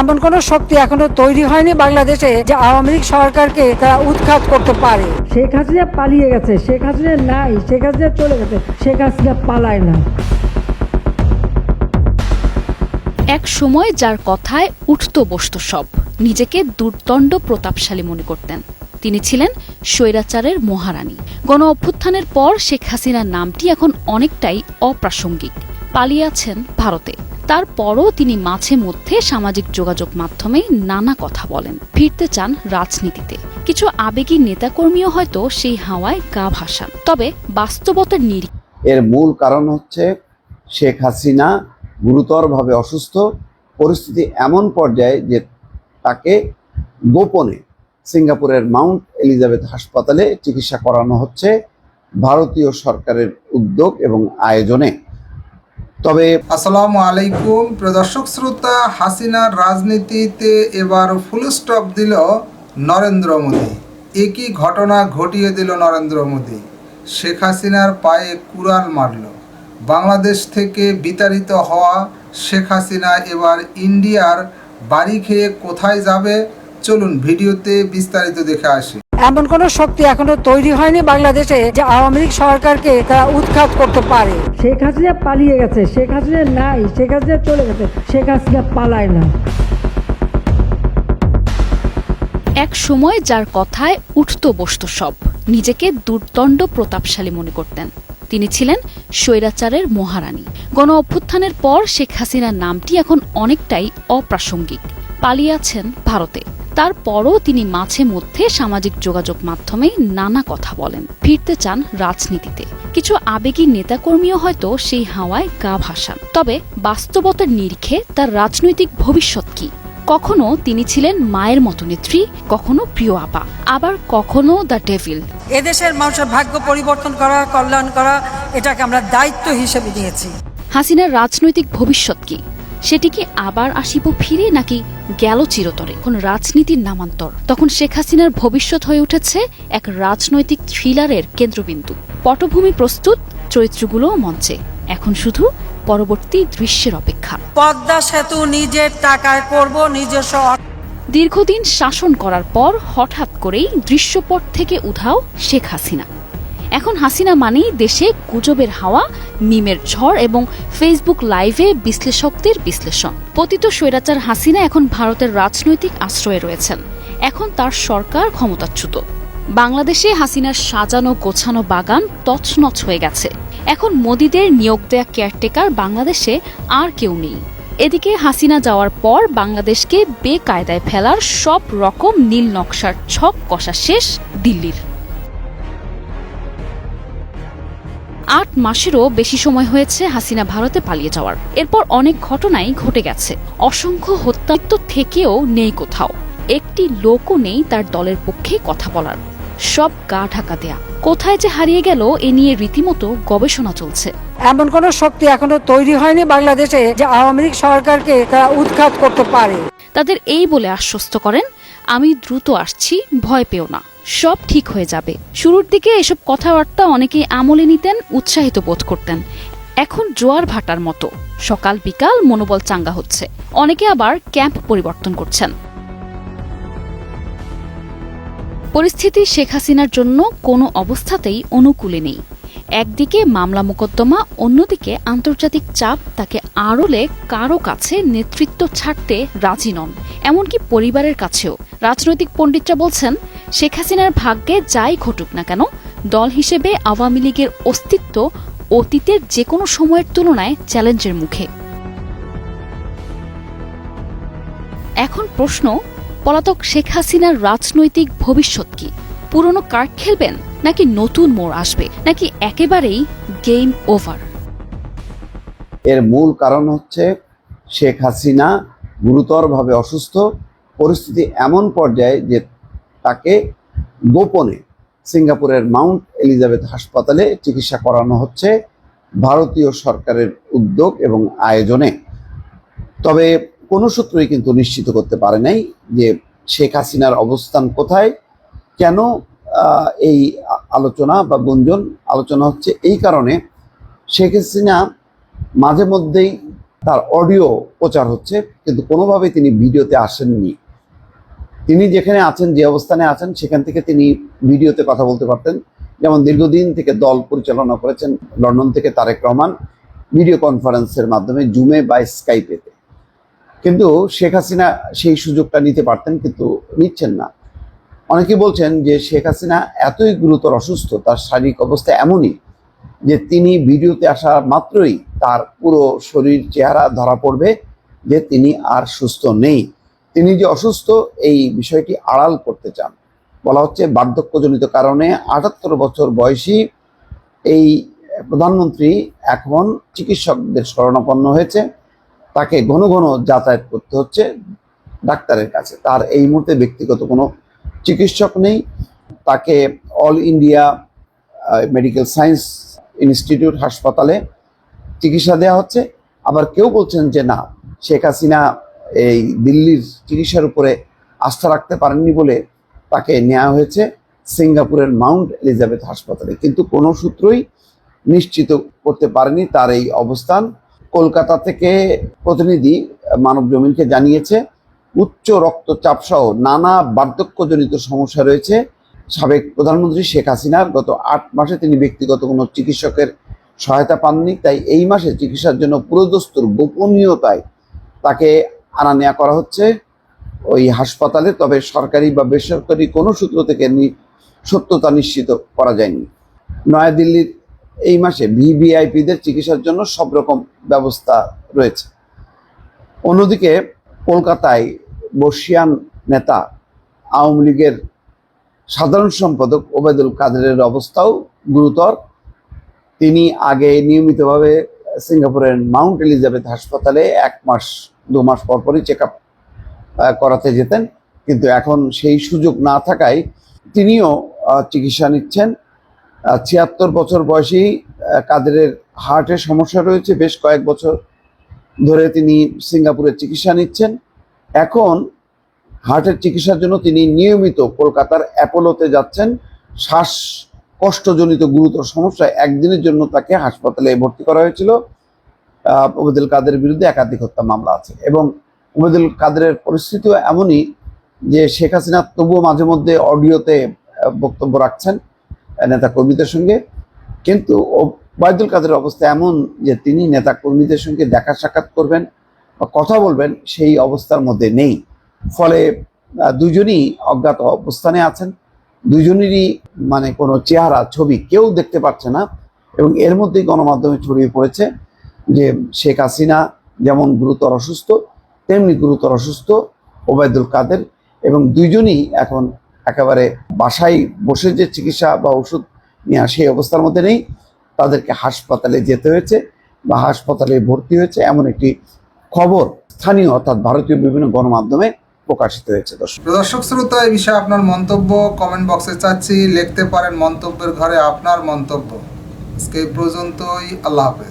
এমন কোন শক্তি এখনও তৈরি হয়নি বাংলাদেশে যে আওয়ামী লীগ সরকারকে তারা উৎখাত করতে পারে। শেখ হাসিনা পালিয়ে গেছে শেখ হাসিনা নাই শেখ হাসিনা চলে গেছে শেখ হাসিনা পালায় না। এক সময় যার কথায় উঠত বসত সব নিজেকে দুর্দণ্ড প্রতাপশালী মনে করতেন। তিনি ছিলেন স্বৈরাচারের মহারানী। গণ অভ্যুত্থানের পর শেখ হাসিনার নামটি এখন অনেকটাই অপ্রাসঙ্গিক। পালিয়ে আছেন ভারতে। তারপরও তিনি মাঝে মধ্যে সামাজিক যোগাযোগ মাধ্যমে নানা কথা বলেন। ফিরতে চান রাজনীতিতে। কিছু আবেগী নেতাকর্মীও হয়তো সেই হাওয়ায় গা ভাসান। তবে বাস্তবতার নিরিখ এর মূল কারণ হচ্ছে শেখ হাসিনা গুরুতরভাবে অসুস্থ। পরিস্থিতি এমন পর্যায়ে যে তাকে গোপনে সিঙ্গাপুরের মাউন্ট এলিজাবেথ হাসপাতালে চিকিৎসা করানো হচ্ছে। ভারতীয় সরকারের উদ্যোগ এবং আয়োজনে। তবে আসসালামু আলাইকুম, প্রদর্শক শ্রোতা, হাসিনার রাজনীতিতে এবার ফুল স্টপ দিল নরেন্দ্র মোদী। একই ঘটনা ঘটিয়ে দিল নরেন্দ্র মোদী। শেখ হাসিনার পায়ে কুড়াল মারল। বাংলাদেশ থেকে বিতাড়িত হওয়া শেখ হাসিনা এবার ইন্ডিয়ার বাড়ি খেয়ে কোথায় যাবে? চলুন ভিডিওতে বিস্তারিত দেখে আসি। এমন কোন শক্তি এখনও তৈরি হয়নি বাংলাদেশে যে আওয়ামী লীগ সরকারকে তারা উৎখাত করতে পারে। শেখ হাসিনা পালিয়ে গেছে শেখ হাসিনা নাই শেখ হাসিনা চলে গেছে শেখ হাসিনা পালায় না। এক সময় যার কথায় উঠত বসত সব নিজেকে দুর্দণ্ড প্রতাপশালী মনে করতেন। তিনি ছিলেন স্বৈরাচারের মহারানী। গণ অভ্যুত্থানের পর শেখ হাসিনার নামটি এখন অনেকটাই অপ্রাসঙ্গিক। পালিয়ে আছেন ভারতে। তারপরও তিনি মাঝে মধ্যে সামাজিক যোগাযোগ মাধ্যমে নানা কথা বলেন। ফিরতে চান রাজনীতিতে। কিছু আবেগী নেতাকর্মীও হয়তো সেই হাওয়ায় গা ভাসান। তবে বাস্তবতার নিরিখে তার রাজনৈতিক ভবিষ্যৎ কি? কখনো তিনি ছিলেন মায়ের মতো নেত্রী কখনো প্রিয় আপা। আবার কখনো দ্য ডেভিল। এদেশের মানুষের ভাগ্য পরিবর্তন করা কল্যাণ করা এটাকে আমরা দায়িত্ব হিসেবে নিয়েছি। হাসিনার রাজনৈতিক ভবিষ্যৎ কি? সেটি কি আবার আসিব ফিরে নাকি গেল চিরতরে? কোন রাজনীতির নামান্তর। তখন শেখ হাসিনার ভবিষ্যৎ হয়ে উঠেছে এক রাজনৈতিক থ্রিলারের কেন্দ্রবিন্দু। পটভূমি প্রস্তুত চরিত্রগুলোও মঞ্চে। এখন শুধু পরবর্তী দৃশ্যের অপেক্ষা। পদ্মা সেতু নিজের টাকায় করব নিজস্ব দীর্ঘদিন শাসন করার পর হঠাৎ করেই দৃশ্যপট থেকে উধাও শেখ হাসিনা। এখন হাসিনা মানেই দেশে গুজবের হাওয়া, মিমের ঝড় এবং ফেসবুক লাইভে বিশ্লেষকদের বিশ্লেষণ। পতিত স্বৈরাচার হাসিনা এখন ভারতের রাজনৈতিক আশ্রয়ে রয়েছেন। এখন তার সরকার ক্ষমতাচ্যুত। বাংলাদেশে হাসিনার সাজানো গোছানো বাগান তছনছ হয়ে গেছে। এখন মোদিদের নিয়োগ দেয়া কেয়ারটেকার বাংলাদেশে আর কেউ নেই। এদিকে হাসিনা যাওয়ার পর বাংলাদেশকে বেকায়দায় ফেলার সব রকম নীল নকশার ছক কষা শেষ দিল্লির। আট মাসেরও বেশি সময় হয়েছে হাসিনা ভারতে পালিয়ে যাওয়ার। এরপর অনেক ঘটনাই ঘটে গেছে। অসংখ্য হত্যাত্ম থেকেও নেই কোথাও। একটি লোকও নেই তার দলের পক্ষে কথা বলার। সব গা ঢাকা দেয়া। কোথায় যে হারিয়ে গেল এ নিয়ে রীতিমতো গবেষণা চলছে। এমন কোন শক্তি এখনও তৈরি হয়নি বাংলাদেশে যে আওয়ামী লীগ সরকারকে তারা উৎখাত করতে পারে। তাদের এই বলে আশ্বস্ত করেন আমি দ্রুত আসছি ভয় পেও না। সব ঠিক হয়ে যাবে। শুরুর দিকে এসব কথাবার্তা অনেকেই আমলে নিতেন, উৎসাহিত বোধ করতেন। এখন জোয়ার ভাটার মতো। সকাল বিকাল মনোবল চাঙ্গা হচ্ছে। অনেকে আবার ক্যাম্প পরিবর্তন করছেন। পরিস্থিতি শেখ হাসিনার জন্য কোনো অবস্থাতেই অনুকূলে নেই। একদিকে মামলা মোকদ্দমা, অন্যদিকে আন্তর্জাতিক চাপ তাকে আড়লে কারও কাছে নেতৃত্ব ছাড়তে রাজি নন। এমনকি পরিবারের কাছেও। রাজনৈতিক পণ্ডিতরা বলছেন শেখ হাসিনার ভাগ্যে যাই ঘটুক না কেন, দল হিসেবে আওয়ামী লীগের অস্তিত্ব অতীতের যে কোনো সময়ের তুলনায় চ্যালেঞ্জের মুখে। এখন প্রশ্ন, পলাতক শেখ হাসিনার রাজনৈতিক ভবিষ্যৎ কি? পুরনো কার্ড খেলবেন নাকি নতুন মোড় আসবে, নাকি একেবারেই গেম ওভার? এর মূল কারণ হচ্ছে শেখ হাসিনা গুরুতরভাবে অসুস্থ। পরিস্থিতি এমন পর্যায়ে যে তাকে গোপনে সিঙ্গাপুরের মাউন্ট এলিজাবেথ হাসপাতালে চিকিৎসা করানো হচ্ছে ভারতীয় সরকারের উদ্যোগ এবং আয়োজনে। তবে কোনো সূত্রই কিন্তু নিশ্চিত করতে পারে নাই যে শেখ হাসিনার অবস্থান কোথায়, কেন এই আলোচনা বা গুঞ্জন আলোচনা হচ্ছে এই কারণে শেখ হাসিনা মাঝে মধ্যেই তার অডিও প্রচার হচ্ছে, কিন্তু কোনোভাবেই তিনি ভিডিওতে আসেননি। তিনি যেখানে আছেন, যে অবস্থানে আছেন, সেখান থেকে তিনি ভিডিওতে কথা বলতে পারতেন। যেমন দীর্ঘদিন থেকে দল পরিচালনা করেছেন লন্ডন থেকে তারেক রহমান ভিডিও কনফারেন্সের মাধ্যমে, জুমে বা স্কাইপেতে কিন্তু শেখ হাসিনা সেই সুযোগটা নিতে পারতেন, কিন্তু নিচ্ছেন না। অনেকে বলছেন যে শেখ হাসিনা এতই গুরুতর অসুস্থ, তার শারীরিক অবস্থা এমনই যে তিনি ভিডিওতে আসা মাত্রই তার পুরো শরীর, চেহারা ধরা পড়বে যে তিনি আর সুস্থ নেই। তিনি যে অসুস্থ, এই বিষয়টি আড়াল করতে চান। বলা হচ্ছে, বার্ধক্যজনিত কারণে আটাত্তর বছর বয়সী এই প্রধানমন্ত্রী এখন চিকিৎসকদের শরণাপন্ন হয়েছে। তাকে ঘন ঘন যাতায়াত করতে হচ্ছে ডাক্তারের কাছে। তার এই মুহূর্তে ব্যক্তিগত কোনো চিকিৎসক নেই। তাকে all India medical science institute হাসপাতালে চিকিৎসা দেওয়া হচ্ছে। আবার কেউ বলছেন যে না, শেখ হাসিনা এই দিল্লির চিকিৎসার উপরে আস্থা রাখতে পারেননি বলে তাকে নেওয়া হয়েছে সিঙ্গাপুরের মাউন্ট এলিজাবেথ হাসপাতালে। কিন্তু কোনো সূত্রই নিশ্চিত করতে পারেনি তার এই অবস্থান। কলকাতা থেকে প্রতিনিধি মানব জমিনকে জানিয়েছে, উচ্চ রক্তচাপ সহ নানা বার্ধক্যজনিত সমস্যা রয়েছে। সাবেক প্রধানমন্ত্রী শেখ হাসিনার গত আট মাসে তিনি ব্যক্তিগত কোনো চিকিৎসকের সহায়তা পাননি, তাই এই মাসে চিকিৎসার জন্য পুরোদস্তুর গোপনীয়তায় তাকে আনা নেওয়া করা হচ্ছে। ওই হাসপাতালে তবে সরকারি বা বেসরকারি কোনো সূত্র থেকে সত্যতা নিশ্চিত করা যায়নি। নয়াদিল্লির এই মাসে ভিভিআইপিদের চিকিৎসার জন্য সব রকম ব্যবস্থা রয়েছে। অন্যদিকে কলকাতায় বর্ষিয়ান নেতা, আওয়ামী লীগের সাধারণ সম্পাদক ওবায়দুল কাদেরের অবস্থাও গুরুতর। তিনি আগে নিয়মিতভাবে সিঙ্গাপুরের মাউন্ট এলিজাবেথ হাসপাতালে এক মাস দু মাস পর পরই চেক আপ করাতে যেতেন। কিন্তু এখন সেই সুযোগ না থাকায় তিনিও চিকিৎসা নিচ্ছেন। ছিয়াত্তর বছর বয়সী কাদেরের হার্টের সমস্যা রয়েছে। বেশ কয়েক বছর ধরে তিনি সিঙ্গাপুরে চিকিৎসা নিচ্ছেন। এখন হার্টের চিকিৎসার জন্য তিনি নিয়মিত কলকাতার অ্যাপোলোতে যাচ্ছেন। শ্বাস কষ্টজনিত গুরুতর সমস্যায় একদিনের জন্য তাকে হাসপাতালে ভর্তি করা হয়েছিল। আহ, ওবায়দুল কাদের বিরুদ্ধে একাধিক হত্যা মামলা আছে। এবং ওবায়দুল কাদেরের পরিস্থিতিও এমনই যে শেখ হাসিনা তবুও মাঝে মধ্যে অডিওতে বক্তব্য রাখছেন নেতা কর্মীদের সঙ্গে। কিন্তু ওবায়দুল কাদের অবস্থা এমন যে তিনি নেতা কর্মীদের সঙ্গে দেখা সাক্ষাৎ করবেন বা কথা বলবেন সেই অবস্থার মধ্যে নেই। ফলে দুজনই অজ্ঞাত অবস্থানে আছেন। দুজনেরই মানে কোনো চেহারা ছবি কেউ দেখতে পাচ্ছে না। এবং এর মধ্যেই গণমাধ্যমে ছড়িয়ে পড়েছে যে শেখ হাসিনা যেমন গুরুতর অসুস্থ, তেমনি গুরুতর অসুস্থ ওবায়দুল কাদের এবং দুইজনই এখন একেবারে বাসায় বসে যে চিকিৎসা বা ওষুধ নেওয়া সেই অবস্থার মধ্যে নেই। তাদেরকে হাসপাতালে যেতে হয়েছে বা হাসপাতালে ভর্তি হয়েছে এমন একটি খবর স্থানীয় অর্থাৎ ভারতীয় বিভিন্ন গণমাধ্যমে প্রকাশিত হয়েছে। দর্শক দর্শক শ্রোতা এই বিষয়ে আপনার মন্তব্য কমেন্ট বক্সে চাচ্ছি। লিখতে পারেন মন্তব্যের ঘরে আপনার মন্তব্য। আজকে পর্যন্তই। আল্লাহ হাফেজ।